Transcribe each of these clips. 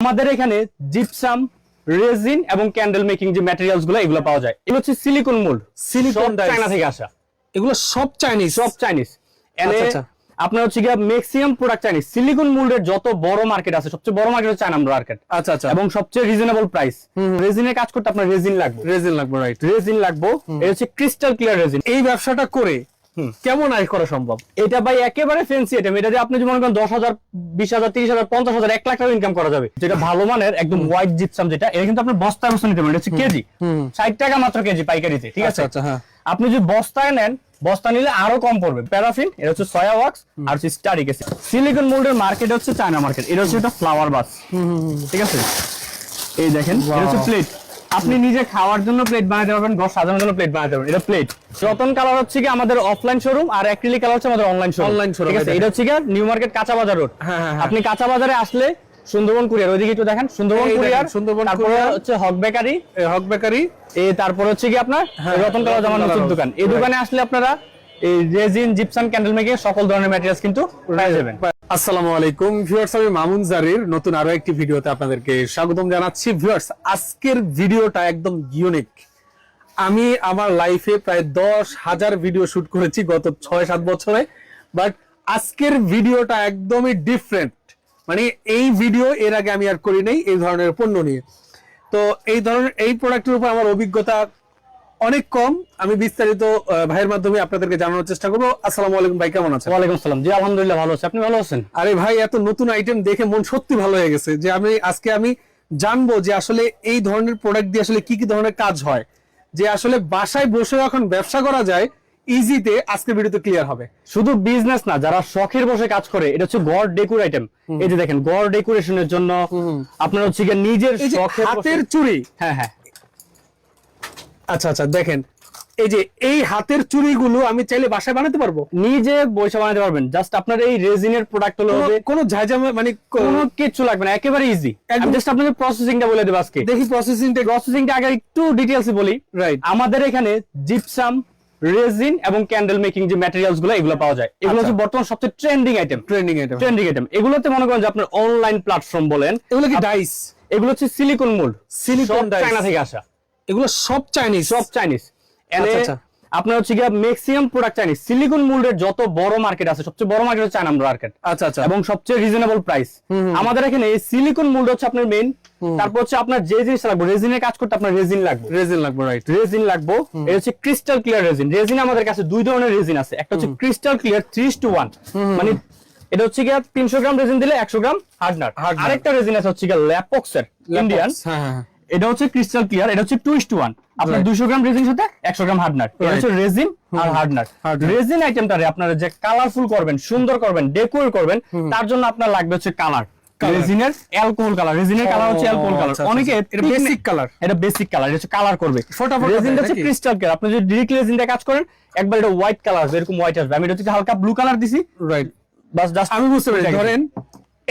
আমাদের এখানে gypsum resin এবং ক্যান্ডেল মেকিং যে ম্যাটেরিয়ালসগুলো এগুলো পাওয়া যায়। এগুলো হচ্ছে সিলিকন মোল্ড dies। চায়না থেকে আসা। এগুলো সব চাইনিজ সব চাইনিজ আচ্ছা, আচ্ছা। আপনার হচ্ছে গিয়ে ম্যাক্সিমাম প্রোডাক্ট চাইনিজ সিলিকন মোল্ডের যত বড় মার্কেট আছে সবচেয়ে বড় মার্কেট হচ্ছে চায়না মার্কেট আচ্ছা আচ্ছা। এবং সবচেয়ে রিজনেবল প্রাইস রেজিনের কাজ করতে আপনার রেজিন লাগবে। রেজিন লাগবে রাইট রেজিন লাগবে। এটা হচ্ছে ক্রিস্টাল ক্লিয়ার রেজিন এই ব্যবসাটা করে কেমন আয় করা সম্ভব? এটা ভাই একেবারে ফেন্সি আইটেম এটা দিয়ে আপনি যদি মনে করেন দশ হাজার বিশ হাজার তিরিশ হাজার পঞ্চাশ হাজার এক লাখ টাকা ইনকাম করা যাবে যেটা ভালো মানের একদম হোয়াইট জিপসাম যেটা এটা কিন্তু আপনার বস্তায় বস্তা নিতে পারেন। হচ্ছে কেজি। ষাট টাকা মাত্র কেজি পাইকারিতে ঠিক আছে? আচ্ছা আচ্ছা হ্যাঁ। আপনি যদি বস্তায় নেন বস্তা নিলে আরও কম পড়বে। প্যারাফিন এটা হচ্ছে সয়া ওয়াক্স আর হচ্ছে স্টারিক সিলিকন মোল্ডের মার্কেট হচ্ছে চায়না মার্কেট এটা হচ্ছে একটা ফ্লাওয়ার বাস ঠিক আছে? এই দেখেন এটা হচ্ছে প্লেট আপনি নিজে খাওয়ার জন্য প্লেট বানাতে পারবেন ঘর সাজানোর জন্য প্লেট বানাতে পারবেন। এটা প্লেট রতন কালার হচ্ছে কি আমাদের অফলাইন শোরুম আর অ্যাক্রিলিক কালার হচ্ছে আমাদের অনলাইন শোরুম Online showroom, ঠিক আছে? এটা। হচ্ছে কি নিউ মার্কেট কাঁচা বাজার রোড হ্যাঁ, হ্যাঁ, হ্যাঁ। আপনি কাঁচা বাজারে আসলে সুন্দরবন কুরিয়ার ওইদিকে একটু দেখেন সুন্দরবন কুরিয়ার সুন্দরবন তারপরে হচ্ছে হক বেকারি। এ, হক বেকারি। এই তারপর হচ্ছে কি আপনার রতন কালার জামান নতুন দোকান। এই দোকানে আসলে আপনারা এই রেজিন জিপসাম ক্যান্ডেল মেকিং সকল ধরনের ম্যাটেরিয়ালস কিন্তু পেয়ে যাবেন। আসসালামু আলাইকুম ভিউয়ার্স, আমি মামুন জারির। নতুন আরও একটি ভিডিওতে আপনাদেরকে স্বাগতম জানাচ্ছি। ভিউয়ার্স, আজকের ভিডিওটা একদম ইউনিক আমি আমার লাইফে প্রায় দশ হাজার ভিডিও শুট করেছি গত ছয় সাত বছরে বাট আজকের ভিডিওটা একদমই ডিফারেন্ট মানে এই ভিডিও এর আগে আমি আর করি নাই এই ধরনের পণ্য নিয়ে। তো এই ধরনের, এই প্রোডাক্টের উপর আমার অভিজ্ঞতা অনেক কম। আমি বিস্তারিত ভাইয়ের মাধ্যমে আপনাদেরকে জানানোর চেষ্টা করব। আসসালামু আলাইকুম ভাই কেমন আছেন? ওয়ালাইকুম আসসালাম। জি আলহামদুলিল্লাহ ভালো আছি। আপনি ভালো আছেন? আরে ভাই এত নতুন আইটেম দেখে মন সত্যি ভালো হয়ে গেছে যে আমি আজকে আমি জানব যে আসলে এই ধরনের প্রোডাক্ট দিয়ে আসলে কি কি ধরনের কাজ হয়। যে আসলে বাসায় বসে এখন ব্যবসা করা যায় ইজিতে আজকে ভিডিওতে ক্লিয়ার হবে। শুধু বিজনেস না যারা শখের বসে কাজ করে এটা হচ্ছে গড় ডেকোর আইটেম এই যে দেখেন গড় ডেকোরেশনের জন্য আপনার হচ্ছে নিজের শখের হাতের চুড়ি? হ্যাঁ হ্যাঁ। আচ্ছা আচ্ছা দেখেন এই যে এই হাতের চুড়িগুলো আমি চাইলে বাসায় বানাতে পারব? নিজে বৈশা বানাতে পারবেন। জাস্ট আপনার এই রেজিনের প্রোডাক্ট হলো কোনো- ঝাঁঝামে মানে কোনো কিছু লাগবে না একেবারে ইজি জাস্ট আপনাদের প্রসেসিংটা বলে দেবো আজকে। দেখি প্রসেসিংটা প্রসেসিংটা আগে একটু ডিটেইলস বলি। রাইট আমাদের এখানে জিপসাম রেজিন এবং ক্যান্ডেল মেকিং যে ম্যাটেরিয়ালসগুলো এগুলো পাওয়া যায়। এগুলো আচ্ছা। হচ্ছে বর্তমান সবচেয়ে trending item trending item trending item এগুলোতে মনে করেন যে আপনার অনলাইন প্ল্যাটফর্ম বলেন এগুলো কি ডাইস এগুলো হচ্ছে সিলিকন মোল্ড dies। চায়না থেকে আসা। এগুলো সব চাইনিজ সব চাইনিজ আচ্ছা, আচ্ছা। আপনার হচ্ছে গিয়ে ম্যাক্সিমাম প্রোডাক্ট চাইনিজ সিলিকন মোল্ডের যত বড় মার্কেট আছে সবচেয়ে বড় মার্কেট হচ্ছে চায়না মার্কেট আচ্ছা আচ্ছা। এবং সবচেয়ে রিজনেবল প্রাইস আমাদের এখানে এই সিলিকন মোল্ড হচ্ছে আপনার মেইন তারপর হচ্ছে আপনার যে জিনিস লাগবে রেজিনের কাজ করতে আপনার রেজিন লাগবে। রেজিন লাগবে রাইট রেজিন লাগবে। এটা হচ্ছে ক্রিস্টাল ক্লিয়ার রেজিন রেজিন আমাদের কাছে দুই ধরনের রেজিন আছে। একটা হচ্ছে crystal clear three two one মানে এটা হচ্ছে গিয়ে তিনশো গ্রাম রেজিন দিলে একশো গ্রাম হার্ডনার আরেকটা রেজিন আছে হচ্ছে গিয়ে ল্যাপক্সের ইন্ডিয়ান হ্যাঁ হ্যাঁ হ্যাঁ। এটা হচ্ছে ক্রিস্টাল ক্লিয়ার এটা হচ্ছে টু টু ওয়ান আপনার দুশো গ্রাম রেজিন সাথে একশো গ্রাম হার্ডনার এটা হচ্ছে রেজিন আর হার্ডনার। রেজিন আইটেমটারে আপনারা যে কালারফুল করবেন সুন্দর করবেন ডেকোর করবেন তার জন্য আপনার লাগবে হচ্ছে কালার রেজিনের অ্যালকোহল কালার রেজিনের কালার হচ্ছে অ্যালকোহল কালার আচ্ছা, আচ্ছা, অনেকে আচ্ছা। এটা basic colour। এটা বেসিক কালার এটা হচ্ছে কালার করবে। ফটাফট রেজিনটা হচ্ছে ক্রিস্টাল ক্লিয়ার আপনি যদি ডিরেক্ট রেজিন দিয়ে কাজ করেন একবার এটা হোয়াইট কালার আসবে এরকম হোয়াইট আসবে। আমি এটা হচ্ছে হালকা ব্লু কালার দিছি। রাইট বাস জাস্ট আমি বুঝতে পেরেছি। ধরেন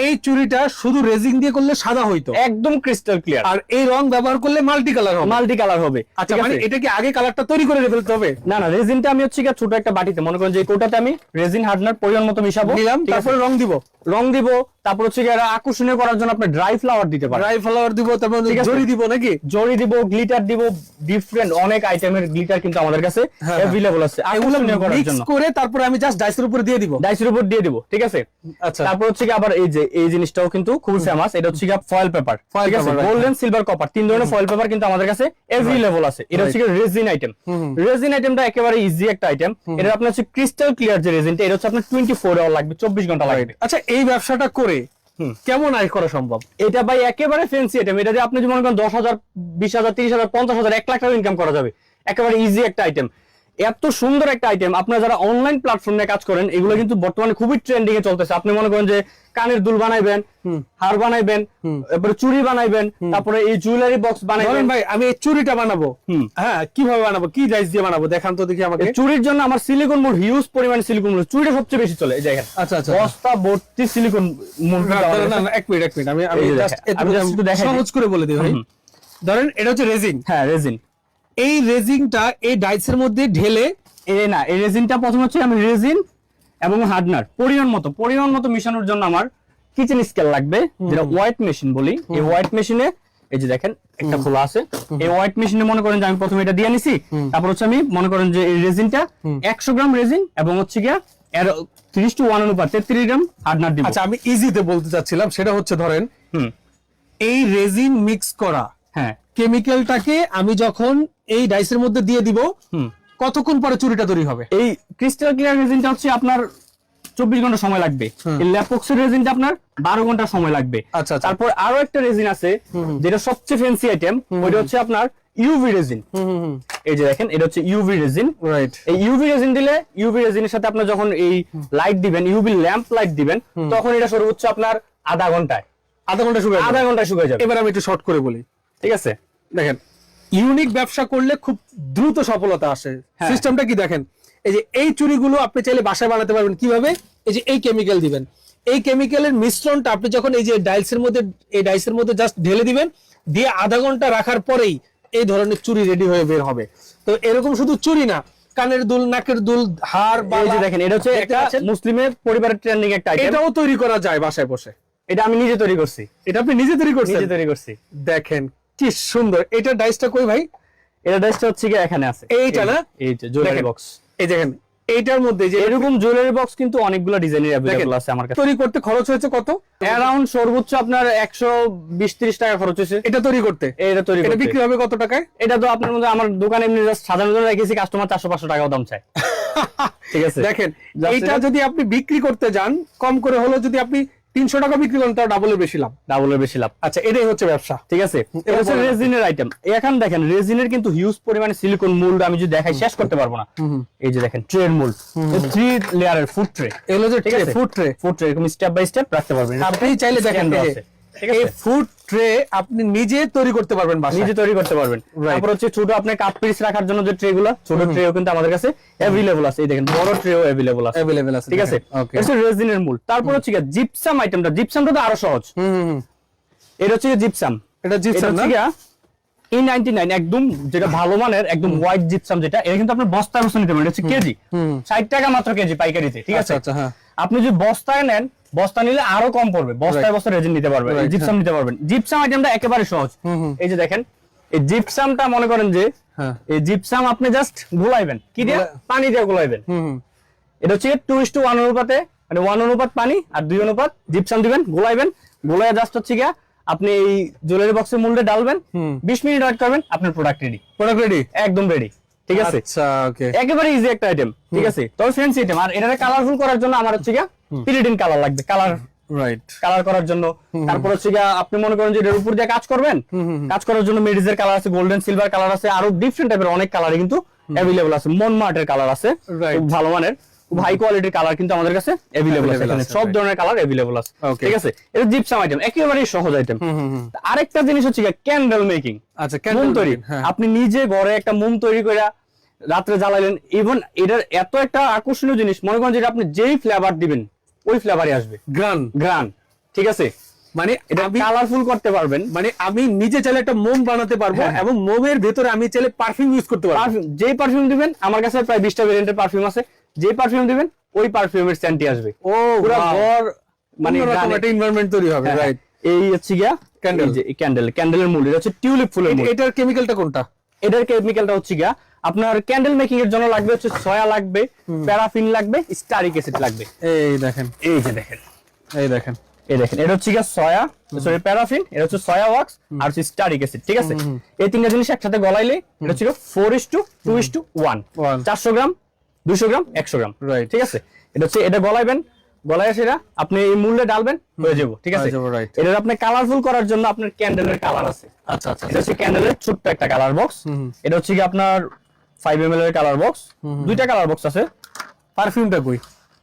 এই চুরিটা শুধু রেজিং দিয়ে করলে সাদা হইতো। একদম ক্রিস্টাল ক্লিয়ার আর এই রং ব্যবহার করলে মাল্টি কালার হবে। মাল্টি কালার হবে। আচ্ছা মানে এটা কি আগে কালারটা তৈরি করে ফেলতে হবে? না না রেজিনটা আমি হচ্ছে ছোট একটা বাটিতে মনে করেন যে কোটাতে আমি রেজিন হার্ডনার পরিমাণ মতো মিশাবো। নিলাম তারপরে রং দিব। রং দিব তারপর হচ্ছে এরা আকর্ষণীয় করার জন্য আপনি ড্রাই ফ্লাওয়ার দিতে পারেন। ড্রাই ফ্লাওয়ার দিব তারপর আছে। জরি দিব নাকি? জরি দিব গ্লিটার দিব ডিফারেন্ট অনেক আইটেমের গ্লিটার কিন্তু আমাদের কাছে হ্যাঁ। অ্যাভেলেবল আছে। আকর্ষণীয় করার মিক্স জন্য। করে তারপরে আমি জাস্ট ডাইসের উপরে দিয়ে দিব। ডাইসের উপর দিয়ে দিব ঠিক আছে? আচ্ছা। তারপর হচ্ছে কি আবার এই যে এই জিনিসটাও কিন্তু খুব ফেমাস এটা হচ্ছে কি ফয়েল পেপার ঠিক আছে? গোল্ডেন সিলভার কপার তিন ধরনের ফয়েল পেপার কিন্তু আমাদের কাছে অ্যাভেলেবল আছে। এটা হচ্ছে কি রেজিন আইটেম রেজিন আইটেমটা একেবারে ইজি একটা আইটেম এটা আপনার হচ্ছে ক্রিস্টাল ক্লিয়ার যে রেজিনটা এটা হচ্ছে আপনার টোয়েন্টি ফোর আওয়ার লাগবে চব্বিশ ঘণ্টা লাগবে। আচ্ছা এই ব্যবসাটা করে কেমন আয় করা সম্ভব? এটা ভাই একেবারে ফেন্সি আইটেম এটা যে আপনি যদি মনে করেন দশ হাজার বিশ হাজার তিরিশ হাজার পঞ্চাশ হাজার এক লাখ টাকা ইনকাম করা যাবে একেবারে ইজি একটা আইটেম এত সুন্দর একটা আইটেম আপনারা যারা অনলাইন প্ল্যাটফর্মে কাজ করেন এগুলো কিন্তু বর্তমানে খুবই ট্রেন্ডিং এ চলতেছে। আপনি মনে করেন যে কানের দুল বানাইবেন হার বানাইবেন তারপরে চুড়ি বানাইবেন তারপরে এই জুয়েলারি বক্স বানাইবেন। ভাই আমি এই চুড়িটা বানাবো। হুম। হ্যাঁ কীভাবে বানাবো? কি ডাইস দিয়ে বানাবো? দেখান তো দেখি আমাকে। চুরির জন্য আমার সিলিকন মোড হিউজ পরিমাণ সিলিকন মোড চুরিটা সবচেয়ে বেশি চলে এই দেখেন। আচ্ছা আচ্ছা। বস্তা ভর্তি সিলিকন মোড না, না, এক মিনিট এক মিনিট আমি আমি দেখাই সহজ করে বলে দিই ভাই। ধরেন এটা হচ্ছে রেজিন হ্যাঁ রেজিন এই রেজিংটা এই ডাইসের মধ্যে ঢেলে এই না এই রেজিনটা প্রথম হচ্ছে আমি রেজিন এবং হার্ডনার পরিমাণ মতো পরিমাণ মতো মিশানোর জন্য আমার কিচেন স্কেল লাগবে যেটা হোয়াইট মেশিন বলি। এই হোয়াইট মেশিনে এই যে দেখেন একটা খোলা আছে। এই হোয়াইট মেশিনে মনে করেন যে আমি প্রথমে এটা দিয়ে নিছি তারপর হচ্ছে আমি মনে করেন যে এই রেজিনটা একশো গ্রাম রেজিন এবং হচ্ছে গিয়া এর তিরিশ টু ওয়ান অনুপাত তেত্রিশ গ্রাম হার্ডনার দিব। আচ্ছা আমি ইজিতে বলতে চাচ্ছিলাম সেটা হচ্ছে ধরেন হুম। এই রেজিন মিক্স করা হ্যাঁ। কেমিক্যালটাকে আমি যখন এই ডাইসের মধ্যে দিয়ে দিব কতক্ষণ পরে চুরিটা তৈরি হবে? এই ক্রিস্টাল ক্লিয়ার রেজিনটা হচ্ছে আপনার চব্বিশ ঘণ্টা সময় লাগবে। ল্যাপক্সের রেজিনটা আপনার বারো ঘণ্টা সময় লাগবে। আচ্ছা, আচ্ছা। তারপর আরও একটা রেজিন আছে যেটা সবচেয়ে ফ্যান্সি আইটেম ওইটা হচ্ছে আপনার ইউভি রেজিন এই যে দেখেন এটা হচ্ছে ইউভি রেজিন রাইট এই ইউভি রেজিন দিলে ইউভি রেজিনের সাথে আপনার যখন এই লাইট দিবেন ইউভি ল্যাম্প লাইট দিবেন তখন এটা সর্বোচ্চ আপনার আধা ঘন্টায়। আধা ঘণ্টা শুকায় আধা ঘন্টায় শুকিয়ে যাবে। এবার আমি একটু শর্ট করে বলি। ঠিক আছে? দেখেন ইউনিক ব্যবসা করলে খুব দ্রুত সফলতা আসে। হ্যাঁ। সিস্টেমটা কি দেখেন? এই যে এই চুরিগুলো আপনি চাইলে বাসায় বানাতে পারবেন। কীভাবে? এই যে এই কেমিক্যাল দিবেন। এই কেমিক্যালের মিশ্রণটা আপনি যখন এই যে ডাইলসের মধ্যে এই ডাইসের মধ্যে জাস্ট ঢেলে দিবেন দিয়ে আধা ঘণ্টা রাখার পরেই এই ধরনের চুরি রেডি হয়ে বের হবে। তো এরকম শুধু চুরি না কানের দুল নাকের দুল হার বা এই যে দেখেন এটা হচ্ছে একটা মুসলিমের পরিবারের ট্রেন্ডিং একটা আইটেম এটাও তৈরি করা যায় বাসায় বসে। এটা আমি নিজে তৈরি করছি। এটা আপনি নিজে তৈরি করছেন? নিজে তৈরি করছি। দেখেন কি সুন্দর। এটা ডাইসটা কই ভাই? এটা ড্রেসটা হচ্ছে কি এখানে আছে। এইটা না? এই যে জুয়েলারি বক্স এই দেখেন এইটার মধ্যে যে এরকম জুয়েলারি বক্স কিন্তু অনেকগুলো ডিজাইনের অ্যাভেলেবল আছে আমার কাছে। তৈরি করতে খরচ হয়েছে কত? অ্যারাউন্ড সর্বোচ্চ আপনার একশো বিশ ত্রিশ টাকা খরচ হয়েছে। এটা তৈরি করতে? এটা তৈরি এটা করতে। বিক্রি হবে কত টাকায়? এটা তো আপনার মধ্যে আমার দোকানে এমনি জাস্ট সাধারণ সাধারণত রেখেছি কাস্টমার চারশো পাঁচশো টাকাও দাম চায়। ঠিক আছে? দেখেন এইটা এটা- যদি আপনি বিক্রি করতে যান কম করে হলো যদি আপনি তিনশো টাকা বিক্রি করেন তার ডাবলের বেশি লাভ। ডাবলের বেশি লাভ। আচ্ছা এটাই হচ্ছে ব্যবসা। ঠিক আছে? এটা হচ্ছে রেজিনের আইটেম এখন দেখেন রেজিনের কিন্তু হিউজ পরিমাণে সিলিকন মোল্ড আমি যদি দেখাই শেষ করতে পারব না। এই যে দেখেন ট্রের মোল্ড থ্রি লেয়ারের ফুট ট্রে এগুলো যে ঠিক আছে? ফুট ট্রে ফুট ট্রে এরকম স্টেপ বাই স্টেপ রাখতে পারবেন। আপনি চাইলে দেখেন এই আছে। আছে? ফুড ট্রে আপনি নিজে তৈরি করতে পারবেন নিজে তৈরি করতে পারবেন। তারপর হচ্ছে ছোট আপনি কাপ পিস রাখার জন্য যে ট্রে গুলো ছোট ট্রেও কিন্তু আমাদের কাছে অ্যাভেলেবল আছে। এই দেখেন বড় ট্রেও অ্যাভেলেবল আছে। অ্যাভেলেবেল আছে ঠিক আছে? ওকে এটা রেজিনের মূল। তারপর হচ্ছে জিপসাম আইটেমটা জিপসামটা তো আরও সহজ। হুম। এটা হচ্ছে জিপসাম এটা জিপসাম না? নাইনটি নাইন একদম যেটা ভালো মানের একদম হোয়াইট জিপসাম যেটা এটা কিন্তু আপনার বস্তায় বস্তা নিতে পারেন এটা হচ্ছে কেজি। হুম। ষাট টাকা মাত্র কেজি পাইকারিতে ঠিক আছে? আচ্ছা আচ্ছা হ্যাঁ। আপনি যদি বস্তায় নেন বস্তা নিলে আরও কম পড়বে। বস্তায় বস্তা রেজিন নিতে পারবেন জিপসাম নিতে পারবেন। জিপসাম আইটেমটা একেবারে সহজ। এই যে দেখেন এই জিপসামটা মনে করেন যে হ্যাঁ। এই জিপসাম আপনি জাস্ট গুলাইবেন কি দিয়ে? পানি দিয়ে গুলাইবেন এটা হচ্ছে টু ইস টু ওয়ান অনুপাতে মানে ওয়ান অনুপাত পানি আর দুই অনুপাত জিপসাম দিবেন গুলাইবেন গুলাইয়া জাস্ট হচ্ছে গিয়া আপনি এই জুয়েলারি বক্সের মূল্যে ডালবেন। বিশ মিনিট ওয়েট করবেন আপনার প্রোডাক্ট রেডি প্রোডাক্ট রেডি একদম রেডি ঠিক আছে? আচ্ছা ওকে। একেবারে ইজি একটা আইটেম ঠিক আছে? তবে ফ্যান্সি আইটেম আর এটাকে কালারফুল করার জন্য আমার হচ্ছে পিরিডিন কালার লাগবে কালার রাইট কালার করার জন্য। তারপর হচ্ছে গিয়া আপনি মনে করেন যে এর উপর দিয়ে কাজ করবেন? কাজ করার জন্য মেডিজের কালার আছে গোল্ডেন সিলভার কালার আছে আরও ডিফারেন্ট টাইপের অনেক কালারই কিন্তু অ্যাভেলেবল আছে। মন মার্টের কালার আছে. ভালো মানের। খুব হাই কোয়ালিটির কালার কিন্তু আমাদের কাছে অ্যাভেলেবল আছে এখানে। সব ধরনের কালার অ্যাভেলেবল আছে। ঠিক আছে? এটা জিপসাম আইটেম একেবারেই সহজ আইটেম আরেকটা জিনিস হচ্ছে ক্যান্ডেল মেকিং আচ্ছা ক্যান্ডেল তৈরি। হ্যাঁ। আপনি নিজে ঘরে একটা মোম তৈরি করে রাত্রে জ্বালাইলেন ইভেন এটার এত একটা আকর্ষণীয় জিনিস মনে করেন যেটা আপনি যেই ফ্লেভার দিবেন ওই ফ্লেভারই আসবে। গ্রান গ্রান ঠিক আছে? মানে এটা কালারফুল করতে পারবেন। মানে আমি নিজে চাইলে একটা মোম বানাতে পারব হ্যাঁ। এবং মোমের ভেতরে আমি চাইলে পারফিউম ইউজ করতে পারব। যেই পারফিউম দিবেন আমার কাছে প্রায় বিশটা ভেরিয়েন্টের পারফিউম আছে। যেই পারফিউম দিবেন ওই পারফিউমের সেন্টই আসবে। ও পুরো ঘর মানে একটা এনভায়রনমেন্ট তৈরি হবে হ্যাঁ, রাইট এই হচ্ছে গিয়া Candle. ক্যান্ডেল ক্যান্ডেলের মূল এটা হচ্ছে টিউলিপ ফুলের মূল। এটার কেমিক্যালটা কোনটা? এটার কেমিক্যালটা হচ্ছে গিয়া আপনার ক্যান্ডেল মেকিং এর জন্য লাগবে হচ্ছে সয়া লাগবে প্যারাফিন লাগবে স্টারিক অ্যাসিড লাগবে। এই দেখেন। এই যে দেখেন। এই দেখেন। এই দেখেন এটা হচ্ছে গিয়া সয়া সরি প্যারাফিন এটা হচ্ছে সয়া ওয়াক্স আর হচ্ছে স্টারিক অ্যাসিড ঠিক আছে? এই তিনটা জিনিস একসাথে গলাইলে এটা হচ্ছে four is two two is two one One. চারশো গ্রাম দুশো গ্রাম একশো গ্রাম. ঠিক আছে? এটা হচ্ছে এটা গলাইবেন গলায় সেটা আপনি এই মূল্যে ডালবেন হয়ে যাব ঠিক আছে? হয়ে এটা আপনি কালারফুল করার জন্য আপনার ক্যান্ডেলের কালার আছে। আচ্ছা আচ্ছা এটা হচ্ছে ক্যান্ডেলের ছোট্ট একটা কালার বক্স এটা হচ্ছে কি আপনার ফাইভ এম এর কালার বক্স দুইটা কালার বক্স আছে। পারফিউমটা কই?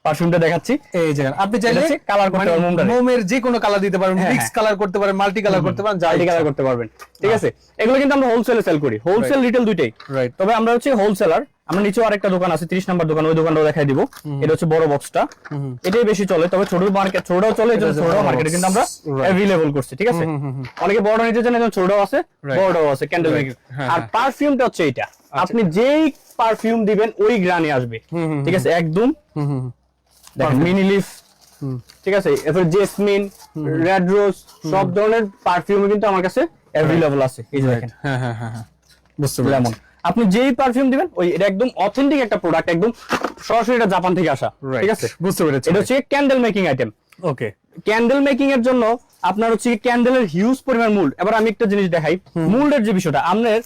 পারফিউমটা দেখাচ্ছি। এই যে আপনি চাইলে হচ্ছে করতে মানে পারবেন মোমের যে কোনো কালার দিতে পারবেন হ্যাঁ, মিক্স হ্যাঁ। কালার করতে পারেন মাল্টি কালার করতে পারেন যা কালার করতে পারবেন। ঠিক আছে? এগুলো কিন্তু আমরা হোলসেলে সেল করি। হোলসেল রিটেল দুইটাই। রাইট তবে আমরা হচ্ছে হোলসেলার আমরা নিচেও আরেকটা দোকান আছে 30 নাম্বার দোকান ওই দোকানটাও দেখাই দিব। এটা হচ্ছে বড় বক্সটা এটাই বেশি চলে তবে ছোট মার্কেট ছোটটাও চলে এই জন্য ছোট বড় মার্কেটে কিন্তু আমরা. অ্যাভেলেবল করছি ঠিক আছে? অনেকে বড় নিতে চান এজন্য ছোটটাও আছে. বড়টাও আছে ক্যান্ডেল মেকিং হ্যাঁ, আর হ্যাঁ। পারফিউমটা হচ্ছে এটা আপনি যেই পারফিউম দিবেন ওই গ্রানে আসবে ঠিক আছে? একদম। দেখেন মিনি লিফ ঠিক আছে? এরপর জেসমিন রেড রোজ সব ধরনের পারফিউম কিন্তু আমার কাছে অ্যাভেলেবল আছে। এই যে দেখেন। হ্যাঁ হ্যাঁ হ্যাঁ হ্যাঁ। বুঝতে পেরেছি। লেমন আপনি যেই পারফিউম দিবেন ওই এটা একদম অথেন্টিক একটা প্রোডাক্ট একদম সরাসরি এটা জাপান থেকে আসা। ঠিক আছে? বুঝতে পেরেছি এটা হচ্ছে candle making item okay candle making এর জন্য আপনার হচ্ছে ক্যান্ডেলের হিউজ পরিমাণ মুল্ড এবার আমি একটা জিনিস দেখাই। মুল্ডের যে বিষয়টা আপনার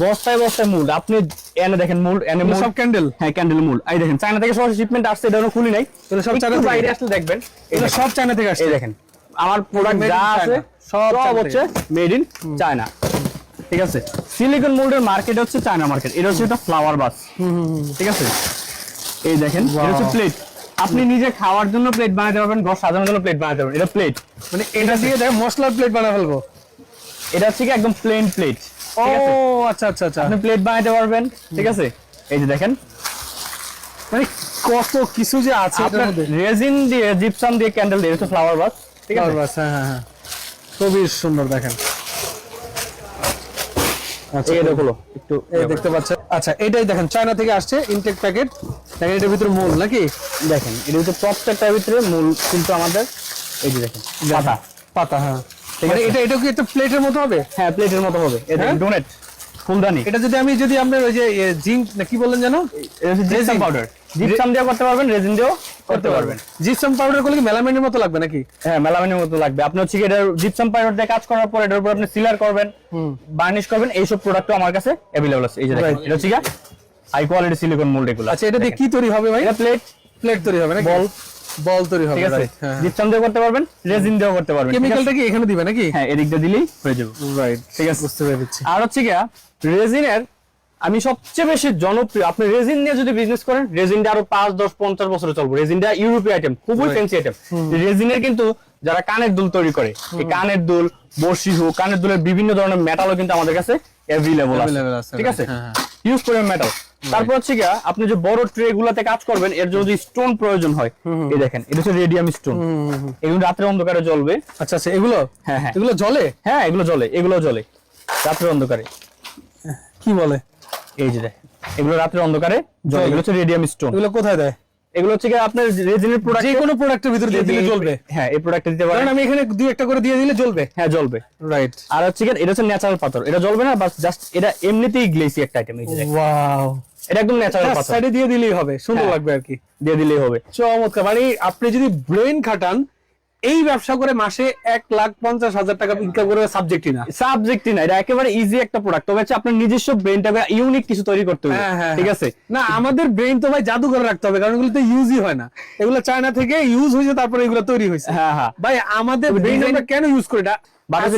বস্তায় বস্তায় মুল্ড আপনি এনে দেখেন মুল্ড এনে mold- সব ক্যান্ডেল হ্যাঁ ক্যান্ডেল মুল্ড এই দেখেন চায়না থেকে সরাসরি শিপমেন্ট আসছে এটা খুলি নাই। এগুলো সব চায়না থেকে? বাইরে আসলে দেখবেন। এটা সব চায়না থেকে আসছে। এই দেখেন। আমার প্রোডাক্ট যা আছে সব হচ্ছে মেড ইন চায়না ঠিক আছে? সিলিকন মোল্ডের মার্কেট হচ্ছে চায়না মার্কেট এটা হচ্ছে একটা ফ্লাওয়ার বাস ঠিক আছে? এই দেখেন এটা হচ্ছে প্লেট আপনি নিজে খাওয়ার জন্য প্লেট বানাতে পারবেন ঘর সাজানোর জন্য প্লেট বানাতে পারবেন। এটা প্লেট মানে এটা দিয়ে দেখ মশলার প্লেট বানা ফেলব। এটা হচ্ছে একদম প্লেন প্লেট ও ঠিক আছে? আচ্ছা আচ্ছা আচ্ছা। আপনি প্লেট বানাতে পারবেন ঠিক আছে? এই যে দেখেন। মানে কত কিছু যে আছে এটার আপনার মধ্যে রেজিন দিয়ে জিপসাম দিয়ে ক্যান্ডেল দিয়ে এটা ফ্লাওয়ার বাস ঠিক আছে? বাস, হ্যাঁ হ্যাঁ হ্যাঁ। খুবই সুন্দর দেখেন। আচ্ছা এই একটু এই দেখতে পাচ্ছেন? আচ্ছা এটাই দেখেন চায়না থেকে আসছে ইনটেক প্যাকেট দেখেন এটার ভিতরে মূল নাকি? দেখেন ভিতরে প্রত্যেকটার ভিতরে মূল কিন্তু আমাদের এই যে দেখেন পাতা। পাতা হ্যাঁ। মানে। এটা এটা কি একটা প্লেটের মতো হবে? হ্যাঁ প্লেটের মতো হবে। এটা হ্যাঁ? ডোনেট ফুলদানি। এটা যদি আমি যদি আপনার ওই যে জিঙ্ক না কি বললেন Resin। পাউডার জিপসাম দিয়ে করতে পারবেন রেজিন দিয়েও করতে পারবেন। জিপসাম পাউডার করলে কি মেলামাইনের মতো লাগবে নাকি? হ্যাঁ মেলামাইনের মতো লাগবে। আপনি হচ্ছে কি এটা জিপসাম পাউডার দিয়ে কাজ করার পর এটার উপর আপনি সিলার করবেন বার্নিশ করবেন এইসব প্রোডাক্টও আমার কাছে অ্যাভেলেবল আছে। এই যে দেখেন এটা হচ্ছে কি হাই কোয়ালিটি সিলিকন মোল্ড এগুলো। আচ্ছা এটা দিয়ে কি তৈরি হবে ভাই? এটা প্লেট প্লেট তৈরি হবে নাকি? বল বল তৈরি হবে ঠিক আছে। জিপসাম দিয়ে করতে পারবেন রেজিন দিয়েও করতে পারবেন কেমিক্যালটা কি এখানে দিবে নাকি? হ্যাঁ এদিক দিয়ে দিলেই হয়ে যাবে। রাইট ঠিক আছে? বুঝতে পেরেছি আর হচ্ছে গিয়া রেজিনের আমি সবচেয়ে বেশি জনপ্রিয় আপনি রেজিন নিয়ে যদি বিজনেস করেন রেজিনটা আরও পাঁচ দশ পঞ্চাশ বছরে চলবে। রেজিনটা ইউরোপীয় আইটেম খুবই. ফ্যান্সি আইটেম রেজিনের কিন্তু যারা কানের দুল তৈরি করে এই কানের দুল বর্ষি হোক কানের দুলের বিভিন্ন ধরনের মেটালও কিন্তু আমাদের কাছে অ্যাভেলেবল আছে। ঠিক আছে? হ্যাঁ, হ্যাঁ। ইউজ পরিমাণ মেটাল তারপর হচ্ছে গিয়া আপনি যে বড় ট্রে গুলাতে কাজ করবেন এর জন্য যদি স্টোন প্রয়োজন হয় এই দেখেন এটা হচ্ছে রেডিয়াম স্টোন এগুলো রাত্রে অন্ধকারে জ্বলবে। আচ্ছা আচ্ছা এগুলো? হ্যাঁ হ্যাঁ। এগুলো জ্বলে? হ্যাঁ এগুলো জ্বলে এগুলো জ্বলে রাত্রে অন্ধকারে। কি বলে? এই যে এগুলো রাতের অন্ধকারে এগুলো হচ্ছে রেডিয়াম স্টোন এগুলো কোথায় দেয়? এগুলো হচ্ছে কি আপনার রেজিনের প্রোডাক্ট যে কোনো প্রোডাক্টের ভিতরে দিয়ে দিলে জ্বলবে। হ্যাঁ এই দিতে পারেন। আমি এখানে দুই একটা করে দিয়ে দিলে জ্বলবে। হ্যাঁ জ্বলবে। রাইট আর হচ্ছে কি এটা হচ্ছে ন্যাচারাল পাথর। এটা জ্বলবে না বাস জাস্ট এটা এমনিতেই গ্লেসি একটা আইটেম এই যে ওয়াও এটা একদম ন্যাচারাল পাথর। সাইডে দিয়ে দিলেই হবে সুন্দর হ্যাঁ। লাগবে আর কি। দিয়ে দিলেই হবে। চমৎকার। মানে আপনি যদি ব্রেন খাটান এই ব্যবসা করে মাসে এক লাখ পঞ্চাশ হাজার টাকা ইনকাম করে সাবজেক্টই না। সাবজেক্টই না এটা একেবারে ইজি একটা প্রোডাক্ট তবে হচ্ছে আপনার নিজস্ব ব্রেনটাকে ইউনিক কিছু তৈরি করতে হবে। হ্যাঁ, হ্যাঁ, ঠিক হ্যাঁ। আছে? না আমাদের ব্রেন তো ভাই জাদু করে রাখতে হবে কারণ এগুলো তো ইউজই হয় না। এগুলো চায়না থেকে ইউজ হয়েছে তারপরে এগুলো তৈরি হয়েছে। হ্যাঁ হ্যাঁ। ভাই আমাদের ব্রেন আমরা কেন ইউজ করি? না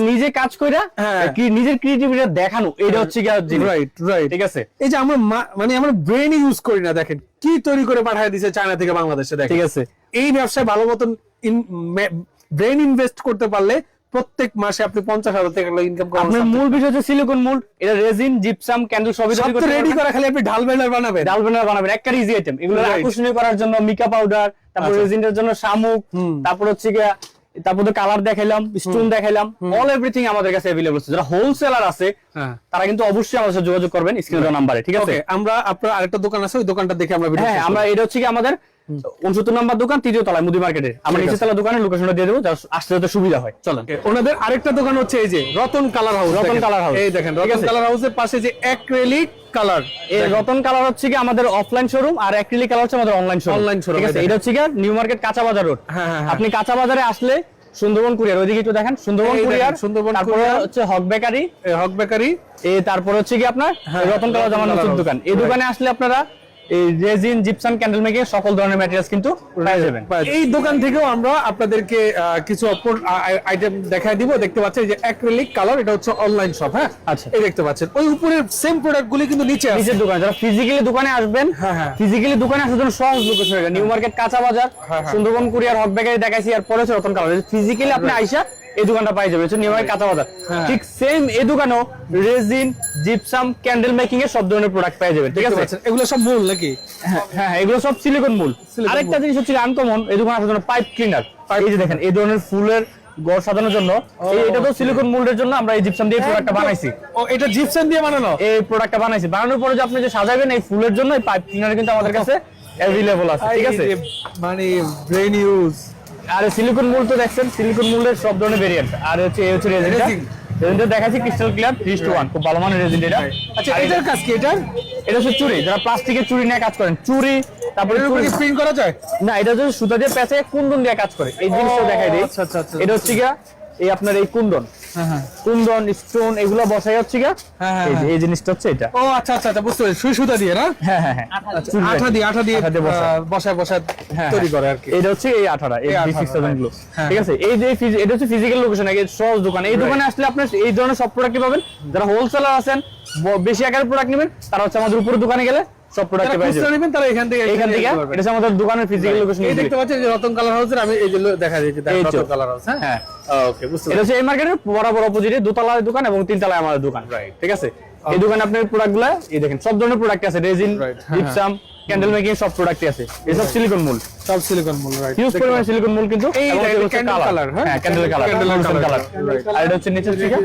নিজে কাজ কইরা। কি নিজের ক্রিয়েটিভিটি দেখানো এটা হচ্ছে কি রাইট রাইট ঠিক আছে? এই যে আমরা মা- মানে আমরা ব্রেন ইউজ করি না দেখেন। কি তৈরি করে পাঠায় দিছে চায়না থেকে বাংলাদেশে দেখেন। ঠিক আছে। এই ব্যবসায় ভালো মতন ব্রেন ইনভেস্ট করতে পারলে প্রত্যেক মাসে আপনি পঞ্চাশ হাজার টাকা ইনকাম আপনার করেন মূল বিষয় হচ্ছে সিলিকন মোল্ড এটা রেজিন জিপসাম ক্যান্ডেল সবই তৈরি করতে রেডি পারবেন। করা খালি আপনি ঢাল ব্যানার বানাবেন ডাল ব্যানার বানাবেন একটা ইজি আইটেম এগুলো Right. আকর্ষণীয় করার জন্য মিকা পাউডার তারপর আচ্ছা। রেজিনের জন্য শামুক হুম। তারপর হচ্ছে গিয়া তারপর তো কালার দেখাইলাম স্টোন দেখাইলাম অল এভরিথিং আমাদের কাছে अवेलेबल আছে যারা হোলসেলার আছে হ্যাঁ তারা কিন্তু অবশ্যই আমাদের সাথে যোগাযোগ করবেন স্ক্রিনে দেওয়া নাম্বারে ঠিক আছে ওকে আমরা আপনার আরেকটা দোকান আছে ওই দোকানটা দেখে আমরা ভিডিও হ্যাঁ আমরা এটা হচ্ছে কি আমাদের উনসত্তর নাম্বার দোকান তৃতীয় তলায় মুদি মার্কেটের আমরা নিচে তলা দোকানের লোকেশনটা দিয়ে দেবো যাতে আসতে যাতে সুবিধা হয়। চলেন। ওনাদের আরেকটা দোকান হচ্ছে এই যে Ratan colour house Ratan colour house. এই দেখেন রতন কালার হাউসের পাশে যে অ্যাক্রিলিক কালার এই রতন কালার হচ্ছে কি আমাদের অফলাইন শোরুম আর অ্যাক্রিলিক কালার হচ্ছে আমাদের অনলাইন শোরুম Online showroom, ঠিক আছে এটা হচ্ছে কি নিউ মার্কেট কাঁচা বাজার রোড হ্যাঁ, হ্যাঁ, হ্যাঁ। আপনি কাঁচা বাজারে আসলে সুন্দরবন কুরিয়ার ওইদিকে একটু দেখেন সুন্দরবন কুরিয়ার সুন্দরবন তারপরে হচ্ছে হক বেকারি। হক বেকারি। তারপর হচ্ছে কি আপনার রতন কালার জামান দোকান। এই দোকানে আসলে আপনারা এই রেজিন জিপসাম ক্যান্ডেল মেকিং সকল ধরনের ম্যাটেরিয়ালস কিন্তু পেয়ে যাবেন। এই দোকান থেকেও আমরা আপনাদেরকে কিছু আইটেম দেখাই দিব। দেখতে পাচ্ছেন যে অ্যাক্রিলিক কালার এটা হচ্ছে অনলাইন শপ হ্যাঁ? আচ্ছা। এই দেখতে পাচ্ছেন। ওই উপরের সেম প্রোডাক্ট গুলি কিন্তু নিচে নিচের দোকানে যারা ফিজিক্যালি দোকানে আসবেন হ্যাঁ, হ্যাঁ। ফিজিক্যালি দোকানে আসার জন্য সহজ লোকেশন হয়ে নিউ মার্কেট কাঁচা বাজার হ্যাঁ, হ্যাঁ। সুন্দরবন কুরিয়ার হক বেকারি দেখাইছি আর পরে রতন কালার ফিজিক্যালি আপনি আইসা এই দোকানটা পাই যাবেন হচ্ছে কাঁচা বাজার। হ্যাঁ। ঠিক সেম এই দোকানেও রেজিন জিপসাম ক্যান্ডেল মেকিং এর সব ধরনের প্রোডাক্ট পাই যাবেন ঠিক আছে? এগুলো সব মূল নাকি? হ্যাঁ হ্যাঁ এগুলো সব সিলিকন মূল। আরেকটা জিনিস হচ্ছে আনকমন এই দোকানে আসার জন্য পাইপ ক্লিনার এই যে দেখেন এই ধরনের ফুলের ঘর সাজানোর জন্য এটা তো সিলিকন মোল্ডের জন্য আমরা এই জিপসাম দিয়ে প্রোডাক্টটা বানাইছি। ও এটা জিপসাম দিয়ে বানানো? এই প্রোডাক্টটা বানাইছি। বানানোর পরে যে আপনি যে সাজাবেন এই ফুলের জন্য এই পাইপ ক্লিনার কিন্তু আমাদের কাছে অ্যাভেলেবল আছে ঠিক আছে? মানে ব্রেন ইউজ আর সিলিকন মোল্ড তো দেখছেন সিলিকন মোল্ডের সব ধরনের ভেরিয়েন্ট আর হচ্ছে এই হচ্ছে রেজিনটা রেজিনটা দেখাচ্ছি ক্রিস্টাল ক্লিয়ার 3 টু 1 খুব ভালো মানের রেজিন এটা। আচ্ছা এটার কাজ কি এটা এটা হচ্ছে চুরি যারা প্লাস্টিকের চুরি নিয়ে কাজ করেন। চুরি তারপরে চুরি- স্প্রিং করা যায়? না এটা হচ্ছে সুতা দিয়ে প্যাঁচে কুন্দন দিয়ে কাজ করে। এই জিনিসটা দেখাই দিই। আচ্ছা, আচ্ছা, আচ্ছা। এটা হচ্ছে গিয়া এই আপনার এই কুন্দন। হ্যাঁ হ্যাঁ। কুন্দন স্টোন এগুলো বসাই হচ্ছে গিয়া? হ্যাঁ, এই জিনিসটা হচ্ছে এটা। ও আচ্ছা আচ্ছা আচ্ছা বুঝতে পেরেছি। সুই সুতা দিয়ে না? হ্যাঁ হ্যাঁ আঠা দিয়ে আঠা দিয়ে বসায়। বসায় তৈরি। করে আর কি। এটা হচ্ছে এই আঠাটা এই এই বি 18 সিক্স সেভেনগুলো। ঠিক আছে? এই যে এটা হচ্ছে ফিজিক্যাল লোকেশন এই সহজ দোকান। এই দোকানে আসলে আপনার এই ধরনের সব প্রোডাক্ট পাবেন? যারা হোলসেলার আছেন বেশি আকারের প্রোডাক্ট নেবেন তারা হচ্ছে আমাদের উপরে দোকানে গেলে সব প্রোডাক্ট খুচরা নেবেন তারা এখান থেকে এইখান থেকে এটা আমাদের দোকানের ফিজিক্যাল লোকেশন এই দেখতে পাচ্ছেন যে রতন কালার হাউসের আমি এই যে দেখা এই তো। রতন কালার হাউস হ্যাঁ? হ্যাঁ। ওকে বুঝতে এটা হচ্ছে এই মার্কেটের বরাবর অপোজিটে দোতলার দোকান এবং তিনতলায় আমাদের দোকান। ঠিক আছে? এই দোকানে আপনারগুলা এই দেখেন সব ধরনের প্রোডাক্ট আছে রেজিন জিপসাম ক্যান্ডেল মেকিং সব প্রোডাক্টই আছে। এসব সিলিকন মোল্ড সব সিলিকন মূল রাইট হিউজ পরিমাণে সিলিকন মোল্ড কিন্তু এই candle কালার হ্যাঁ? Candle colour candle colour. আর এটা হচ্ছে নিচে থেকে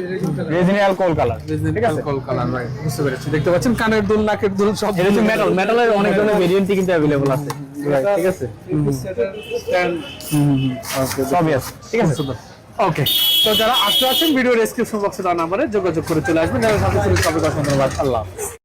রেজিন অ্যালকোহল কালার ঠিক আছে? অ্যালকোহল কালার রাইট বুঝতে পেরেছি। দেখতে পাচ্ছেন কানের দুল নাকের দুল সব এটা হচ্ছে মেটাল মেটালের অনেক ধরনের ভেরিয়েন্টই কিন্তু অ্যাভেলেবল আছে। ঠিক আছে? সবই আছে। ঠিক আছে? ওকে তো যারা আসতে আছেন ভিডিও ডেসক্রিপশন বক্সে তার নাম্বারে যোগাযোগ করে চলে আসবেন। যারা সাথে ধন্যবাদ। আল্লাহ হাফেজ।